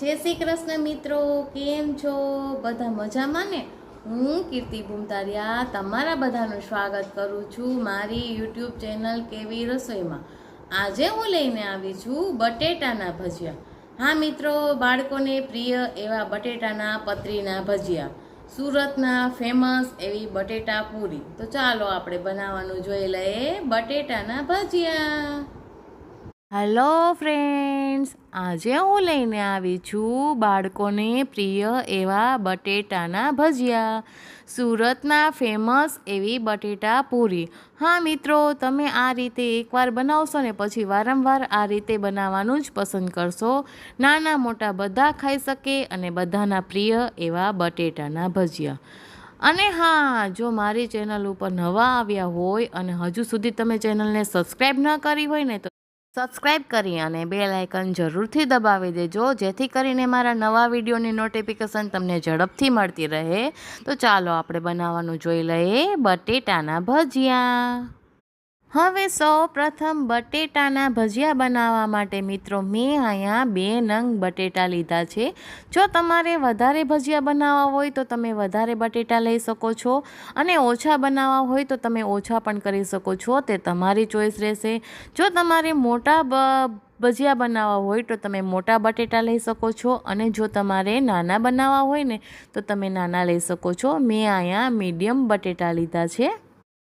જય શ્રી કૃષ્ણ મિત્રો, કેમ છો? બધા મજામાં ને? હું કીર્તિ ભૂમતારિયા તમારા બધાનું સ્વાગત કરું છું મારી યુટ્યુબ ચેનલ કેવી રસોઈમાં. આજે હું લઈને આવી છું બટેટાના ભજીયા. હા મિત્રો, બાળકોને પ્રિય એવા બટેટાના પતરીના ભજીયા. સુરતના ફેમસ એવી બટેટા પૂરી. તો ચાલો આપણે બનાવવાનું જોઈ લઈએ બટેટાના ભજીયા. હેલો ફ્રેન્ડ્સ આજે હું લઈને આવી છું બાળકોને પ્રિય એવા બટેટાના ભજીયા. સુરતના ફેમસ એવી બટેટા પૂરી. હા, મિત્રો, તમે આ રીતે એકવાર બનાવશો ને પછી વારંવાર આ રીતે બનાવવાનું જ પસંદ કરશો. નાના મોટા બધા ખાઈ શકે અને બધાના પ્રિય એવા બટેટાના ભજીયા. અને હા, જો મારી ચેનલ ઉપર નવા આવ્યા હોય અને હજુ સુધી તમે ચેનલને સબસ્ક્રાઈબ ન કરી હોય ને તો સબસ્ક્રાઈબ કરી અને બે લાઇકન જરૂરથી દબાવી દેજો, જેથી કરીને મારા નવા વિડીયોની નોટિફિકેશન તમને ઝડપથી મળતી રહે. તો ચાલો આપણે બનાવવાનું જોઈ લઈએ, બટેટાના ભજીયા. હવે સૌ પ્રથમ બટેટાના ભજીયા બનાવવા માટે મિત્રો મેં અહીંયા બે નંગ બટેટા લીધા છે. જો તમારે વધારે ભજીયા બનાવવા હોય તો તમે વધારે બટેટા લઈ શકો છો અને ઓછા બનાવવા હોય તો તમે ઓછા પણ કરી શકો છો. તે તમારી ચોઈસ રહેશે. જો તમારે મોટા ભજીયા બનાવવા હોય તો તમે મોટા બટેટા લઈ શકો છો અને જો તમારે નાના બનાવવા હોય ને તો તમે નાના લઈ શકો છો. મેં અહીંયા મીડિયમ બટેટા લીધા છે.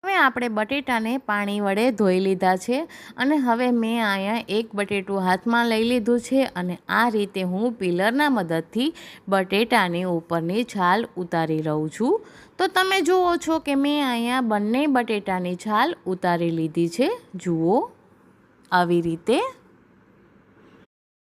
હવે આપણે બટેટાને પાણી વડે ધોઈ લીધા છે અને હવે મેં અહીંયા એક બટેટું હાથમાં લઈ લીધું છે અને આ રીતે હું પિલરના મદદથી બટેટાની ઉપરની છાલ ઉતારી રહું છું. તો તમે જુઓ છો કે મેં અહીંયા બંને બટેટાની છાલ ઉતારી લીધી છે. જુઓ આવી રીતે.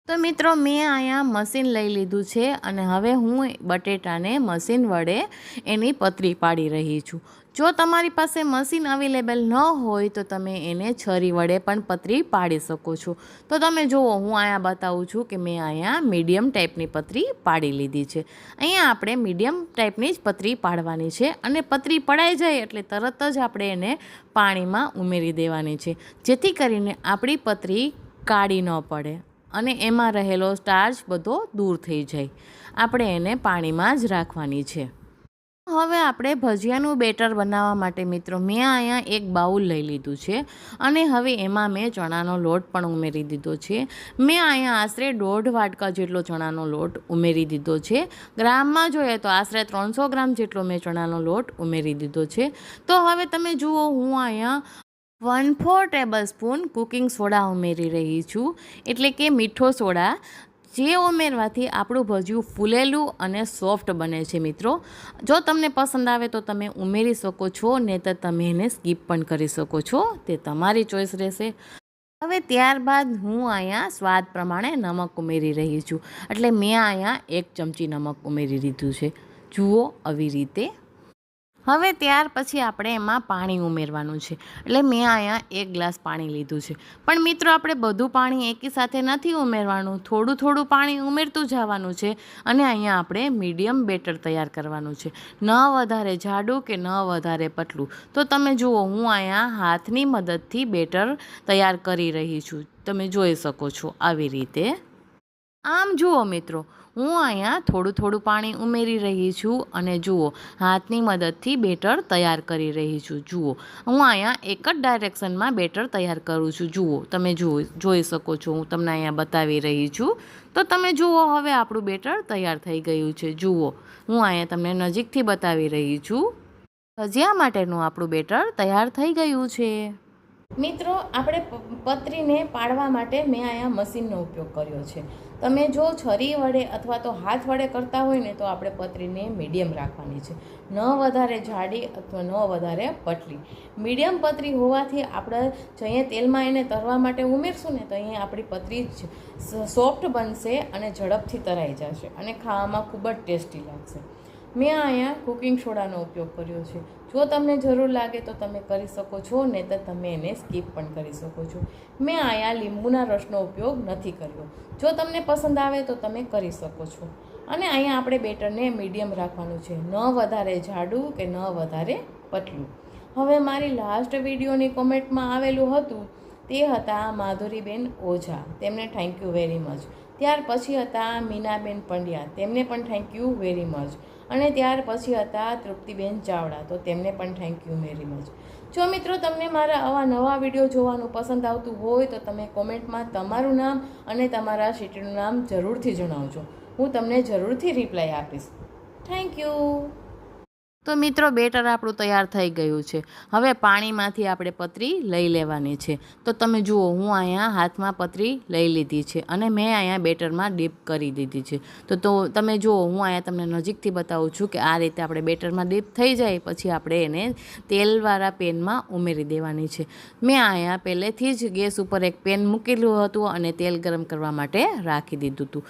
તો મિત્રો, મેં અહીંયા મશીન લઈ લીધું છે અને હવે હું બટેટાને મશીન વડે એની પતરી પાડી રહી છું. જો તમારી પાસે મશીન અવેલેબલ ન હોય તો તમે એને છરી વડે પણ પતરી પાડી શકો છો. તો તમે જુઓ, હું અહીંયા બતાવું છું કે મેં અહીંયા મીડિયમ ટાઈપની પતરી પાડી લીધી છે. અહીંયા આપણે મીડિયમ ટાઈપની જ પતરી પાડવાની છે અને પતરી પડાઈ જાય એટલે તરત જ આપણે એને પાણીમાં ઉમેરી દેવાની છે. જેથી કરીને આપણી પતરી કાળી ન પડે અને એમાં રહેલો સ્ટાર્ચ બધો દૂર થઈ જાય. આપણે એને પાણીમાં જ રાખવાની છે. હવે આપણે ભજીયાનું બેટર બનાવવા માટે મિત્રો મેં અહીંયા એક બાઉલ લઈ લીધું છે અને હવે એમાં મેં ચણાનો લોટ પણ ઉમેરી દીધો છે. મેં અહીંયા આશરે દોઢ વાટકા જેટલો ચણાનો લોટ ઉમેરી દીધો છે. ગ્રામમાં જોઈએ તો આશરે ત્રણસો ગ્રામ જેટલો મેં ચણાનો લોટ ઉમેરી દીધો છે. તો હવે તમે જુઓ, હું અહીંયા one four table spoon cooking soda ઉમેરી રહી છું. એટલે કે મીઠો સોડા. જે ઉમેરવાથી આપણું ભજીયું ફૂલેલું અને સોફ્ટ બને છે મિત્રો. જો તમને પસંદ આવે તો તમે ઉમેરી શકો છો, નહીંતર તમે એને સ્કીપ પણ કરી શકો છો. તે તમારી ચોઈસ રહેશે. હવે ત્યારબાદ હું અહીંયા સ્વાદ પ્રમાણે નમક ઉમેરી રહી છું. એટલે મેં અહીંયા એક ચમચી નમક ઉમેરી દીધું છે. જુઓ આવી રીતે હવે ત્યાર પછી આપણે એમાં પાણી ઉમેરવાનું છે. એટલે મેં અહીંયા એક ગ્લાસ પાણી લીધું છે. પણ મિત્રો, આપણે બધું પાણી એકી સાથે નથી ઉમેરવાનું. થોડું થોડું પાણી ઉમેરતું જવાનું છે અને અહીંયા આપણે મીડિયમ બેટર તૈયાર કરવાનું છે. ન વધારે જાડું કે ન વધારે પતલું. તો તમે જુઓ, હું અહીંયા હાથની મદદથી બેટર તૈયાર કરી રહી છું. તમે જોઈ શકો છો આવી રીતે. આમ જુઓ મિત્રો, હું અહીંયા થોડું થોડું પાણી ઉમેરી રહી છું અને જુઓ, હાથની મદદથી બેટર તૈયાર કરી રહી છું. જુઓ, હું અહીંયા એક જ ડાયરેક્શનમાં બેટર તૈયાર કરું છું. જુઓ, તમે જુઓ જોઈ શકો છો, હું તમને અહીંયા બતાવી રહી છું. તો તમે જુઓ, હવે આપણું બેટર તૈયાર થઈ ગયું છે. જુઓ, હું અહીંયા તમને નજીકથી બતાવી રહી છું. ભજીયા માટેનું આપણું બેટર તૈયાર થઈ ગયું છે. મિત્રો, આપણે પતરીને પાડવા માટે મેં અહીંયા મશીનનો ઉપયોગ કર્યો છે. તમે જો છરી વડે અથવા તો હાથ વડે કરતા હોય ને તો આપણે પતરીને મીડિયમ રાખવાની છે. ન વધારે જાડી અથવા ન વધારે પતલી મીડિયમ પતરી હોવાથી આપણે જઈએ તેલમાં એને તરવા માટે ઉમેરશું ને તો અહીંયા આપણી પતરી સોફ્ટ બનશે અને ઝડપથી તરાઈ જશે અને ખાવામાં ખૂબ જ ટેસ્ટી લાગશે. મેં અહીંયા કુકિંગ સોડાનો ઉપયોગ કર્યો છે. જો તમને જરૂર લાગે તો તમે કરી શકો છો ને તો તમે એને સ્કીપ પણ કરી શકો છો. મેં અહીંયા લીંબુના રસનો ઉપયોગ નથી કર્યો. જો તમને પસંદ આવે તો તમે કરી શકો છો. અને અહીંયા આપણે બેટરને મીડિયમ રાખવાનું છે. ન વધારે જાડું કે ન વધારે પતલું. હવે મારી લાસ્ટ વિડીયોની કોમેન્ટમાં આવેલું હતું, તે હતા માધુરીબેન ઓઝા. તેમને થેન્ક યુ વેરી મચ ત્યાર પછી હતા મીનાબેન પંડ્યા. તેમને પણ થેન્ક યુ વેરી મચ અને ત્યાર પછી હતા તૃપ્તિબેન ચાવડા. તો તેમને પણ થેન્ક યુ વેરી મચ જો મિત્રો તમને મારા આવા નવા વીડિયો જોવાનું પસંદ આવતું હોય તો તમે કોમેન્ટમાં તમારું નામ અને તમારા સિટીનું નામ જરૂરથી જણાવજો. હું તમને જરૂરથી રિપ્લાય આપીશ. થેન્ક યુ તો મિત્રો, બેટર આપણું તૈયાર થઈ ગયું છે. હવે પાણીમાંથી આપણે પતરી લઈ લેવાની છે. તો તમે જુઓ, હું અહીંયા હાથમાં પતરી લઈ લીધી છે અને મેં અહીંયા બેટરમાં ડીપ કરી દીધી છે. તો તો તમે જુઓ, હું અહીંયા તમને નજીકથી બતાવું છું કે આ રીતે આપણે બેટરમાં ડીપ થઈ જાય પછી આપણે એને તેલવાળા પેનમાં ઉમેરી દેવાની છે. મેં અહીંયા પહેલેથી જ ગેસ ઉપર એક પેન મૂકેલું હતું અને તેલ ગરમ કરવા માટે રાખી દીધું હતું.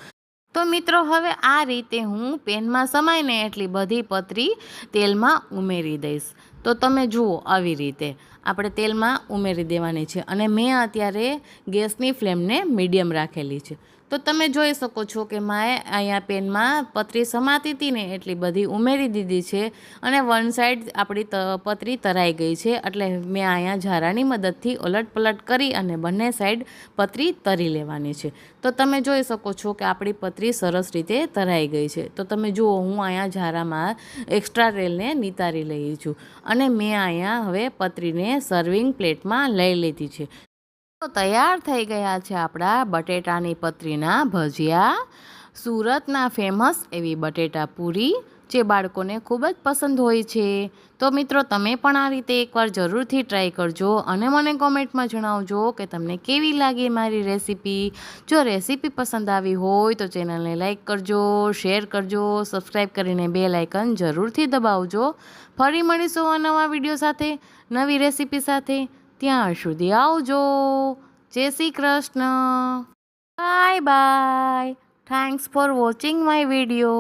તો મિત્રો, હવે આ રીતે હું પેનમાં સમાઈને એટલી બધી પતરી તેલમાં ઉમેરી દઈશ. તો તમે જુઓ આવી રીતે. આપણે તેલમાં ઉમેરી દેવાની છે અને મેં અત્યારે ગેસની ફ્લેમને મીડિયમ રાખેલી છે. તો તમે જોઈ શકો છો કે માએ અહીંયા પેનમાં પતરી સમાતી હતી ને એટલી બધી ઉમેરી દીધી છે અને વન સાઈડ આપણી પતરી તરાઈ ગઈ છે. એટલે મેં અહીંયા ઝારાની મદદથી ઓલટપલટ કરી અને બંને સાઈડ પતરી તરી લેવાની છે. તો તમે જોઈ શકો છો કે આપણી પતરી સરસ રીતે તરાઈ ગઈ છે. તો તમે જુઓ, હું અહીંયા ઝારામાં એક્સ્ટ્રા રેલને નિતારી લઈ છું અને મેં અહીંયા હવે પતરીને સર્વિંગ પ્લેટમાં લઈ લીધી છે. તો તૈયાર થઈ ગયા છે આપણા બટેટાની પતરીના ભજીયા. સુરતના ફેમસ એવી બટેટા પૂરી જે બાળકોને ખૂબ જ પસંદ હોય છે. તો મિત્રો, તમે પણ આ રીતે એકવાર જરૂરથી ટ્રાય કરજો અને મને કોમેન્ટમાં જણાવજો કે તમને કેવી લાગી મારી રેસીપી જો રેસીપી પસંદ આવી હોય તો ચેનલને લાઇક કરજો શેર કરજો સબસ્ક્રાઈબ કરીને બે લાઇકન જરૂરથી દબાવજો. ફરી મળીશું નવા વીડિયો સાથે, નવી રેસીપી સાથે. ત્યાં સુધી આવજો. જય Shri Krishna. Bye bye thanks for watching my video